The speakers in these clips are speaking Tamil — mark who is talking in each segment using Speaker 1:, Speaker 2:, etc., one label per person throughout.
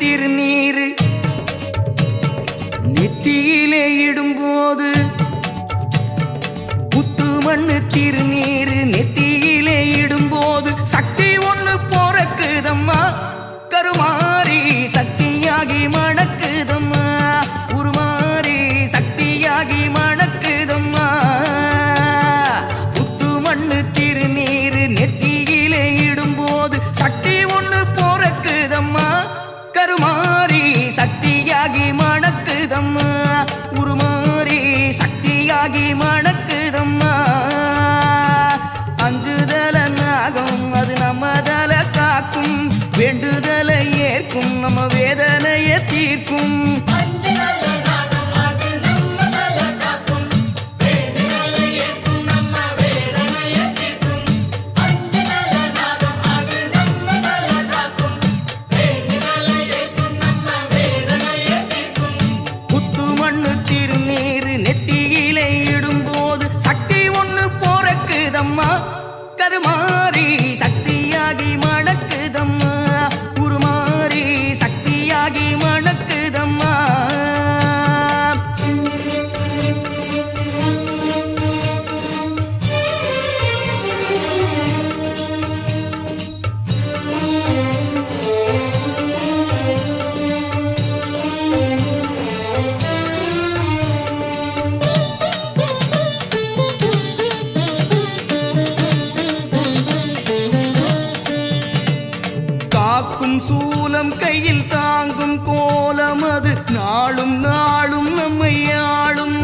Speaker 1: திருநீர் நெத்தியிலே இடும்போது புத்து மண்ணு திருநீர் சக்தியாகி மணக்குதம்மா. அஞ்சுதல நாகம் அது நம்மதல காக்கும். வேண்டுதலை ஏற்கும் நம்ம வேதனையை தீர்க்கும். নারী தாங்கும் கோலம் அது. நாளும் நாளும் நம்மை ஆளும்.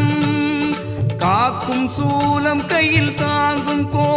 Speaker 1: காக்கும் சூலம் கையில் தாங்கும் கோ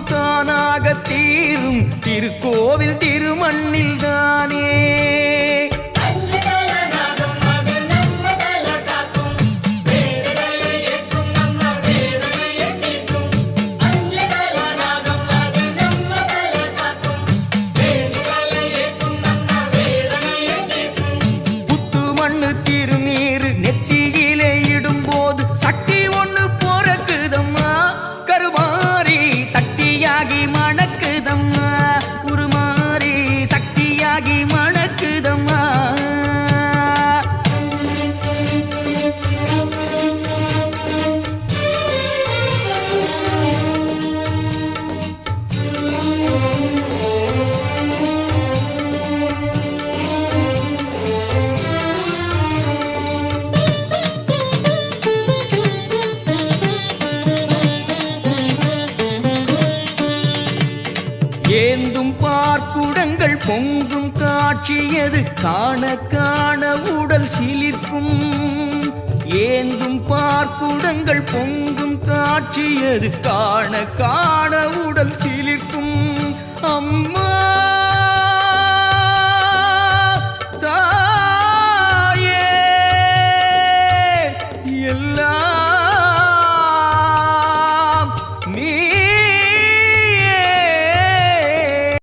Speaker 1: பாவம் தானாக தீரும் திருக்கோவில் திருமண்ணில் தானே திருநீர் நெத்தி ஏந்தும் பார்க்குடங்கள் பொங்கும் காட்சியது காண காண உடல் சிலிர்க்கும். ஏந்தும் பார்க்குடங்கள் பொங்கும் காட்சியது காண காண உடல் சிலிர்க்கும். அம்மா